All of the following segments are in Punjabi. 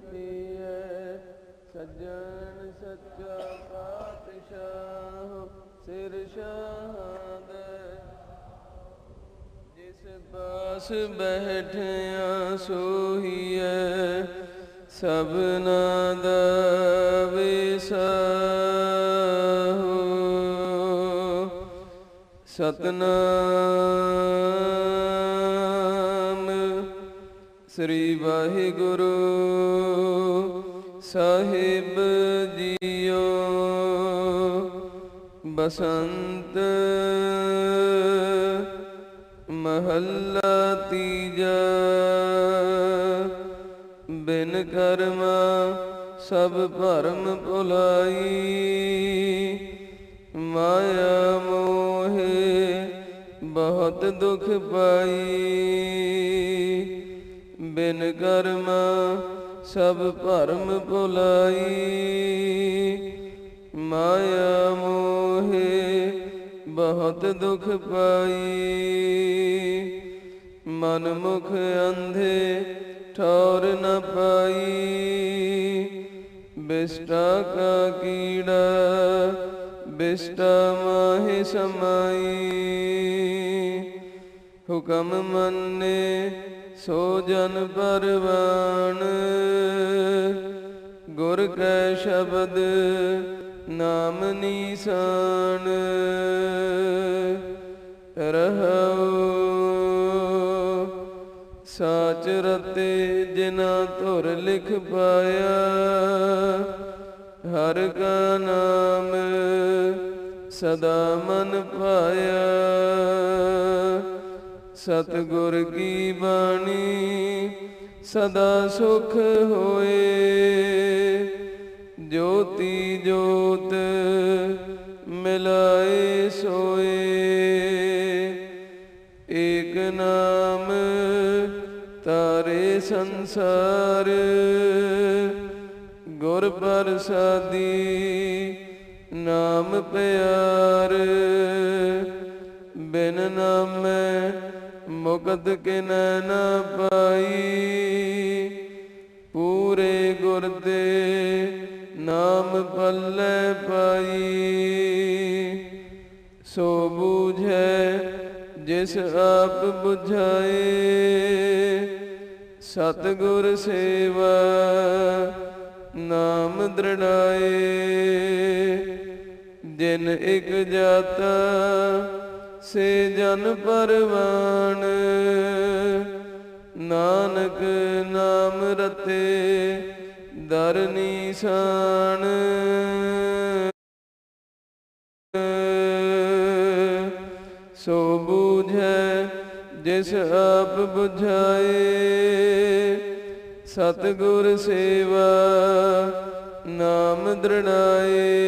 ਦੀ ਕੱਟੀ ਹੈ ਸੱਜਣ ਸੱਚਾ ਪਾਤਸ਼ਾਹ, ਸਿਰ ਸ਼ਾਹਦ ਜਿਸ ਪਾਸ ਬੈਠਿਆ ਸੋਹੀਐ ਸਭਨਾ ਦਾ ਵਿਸਾਹੋ। ਸਤਨਾਮ ਸ੍ਰੀ ਵਾਹਿਗੁਰੂ ਸਾਹਿਬ ਜੀਓ ਬਸੰਤ ਮਹੱਲਾ ਤੀਜਾ। ਬਿਨ ਕਰਮਾ ਸਭ ਭਰਮ ਭੁਲਾਈ। ਮਾਇਆ ਮੋਹਿ ਬਹੁਤ ਦੁਖ ਪਾਈ। ਬਿਨ ਕਰਮਾ ਸਭ ਭਰਮ ਭੁਲਾਈ। ਮਾਇਆ ਮੋਹਿ ਬਹੁਤ ਦੁਖ ਪਾਈ। ਮਨ ਮੁਖ ਅੰਧੇ ਠੌਰ ਨ ਪਾਈ। ਬਿਸਟਾ ਕਾ ਕੀੜਾ, ਬਿਸਟਾ ਮਾਹਿ ਸਮਾਈ। ਹੁਕਮ ਮੰਨੇ ਸੋ ਜਨ ਪਰਵਾਨ, ਗੁਰ ਕੈ ਸ਼ਬਦ ਨਾਮ ਨਿਸ਼ਾਨ। ਰਹੋ ਸਾਚ ਰਤੇ ਜਿਨਾ ਧੁਰ ਲਿਖ ਪਾਇਆ, ਹਰ ਕਾ ਨਾਮ ਸਦਾ ਮਨ ਪਾਇਆ। ਸਤਿਗੁਰ ਕੀ ਬਾਣੀ ਸਦਾ ਸੁਖ ਹੋਏ। ਜੋਤੀ ਜੋਤ ਮਿਲਾਏ ਸੋਏ। ਏਕ ਨਾਮ ਤਾਰੇ ਸੰਸਾਰ, ਗੁਰ ਪ੍ਰਸਾਦੀ ਨਾਮ ਪਿਆਰ। ਬਿਨ ਨਾਮੈ ਮੁਕਤ ਕਿਨੈ ਨ ਪਾਈ। ਪੂਰੇ ਗੁਰ ਦੇ ਨਾਮ ਪੱਲੇ ਪਾਈ। ਸੋ ਬੂਝੈ ਜਿਸ ਆਪ ਬੁਝਾਏ। ਸਤਿਗੁਰ ਸੇਵਾ ਨਾਮ ਦ੍ਰਿੜਾਏ। ਦਿਨ ਇਕ ਜਾਤਾ ਸੇ ਜਨ ਪਰਵਾਨ ਨਾਨਕ ਨਾਮ ਰਤੇ ਦਰ ਨਿਸ਼ਾਨ। ਸੋ ਬੂਝੈ ਜਿਸ ਆਪ ਬੁਝਾਏ, ਸਤਿਗੁਰ ਸੇਵਾ ਨਾਮ ਦ੍ਰਿੜਾਏ।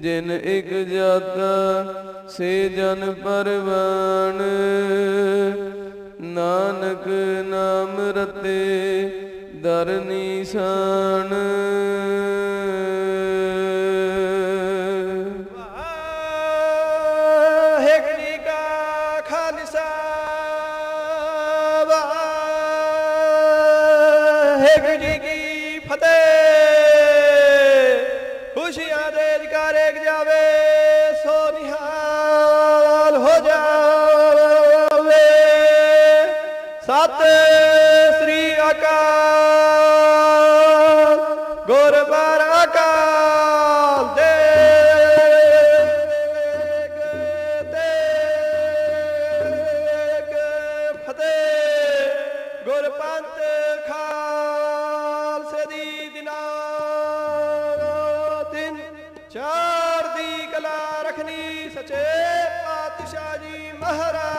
ਜਿਨ ਇਕ ਜਾਤਾ ਸੇ ਜਨ ਪਰਵਾਨ ਨਾਨਕ ਨਾਮ ਰਤੇ ਦਰ ਨੀਸਾਨ। ਵਾਹਿਗੁਰੂ ਅਕਾਲ ਅਕਾਲ ਦੇ ਗੁਰਪੰਥ ਖਾਲਸੇ ਦੀ ਦਿਨਾਂ ਦਿਨ ਚਾਰ ਦੀ ਕਲਾ ਰਖਣੀ ਸਚੇ ਪਾਤਸ਼ਾਹ ਜੀ ਮਹਾਰਾਜ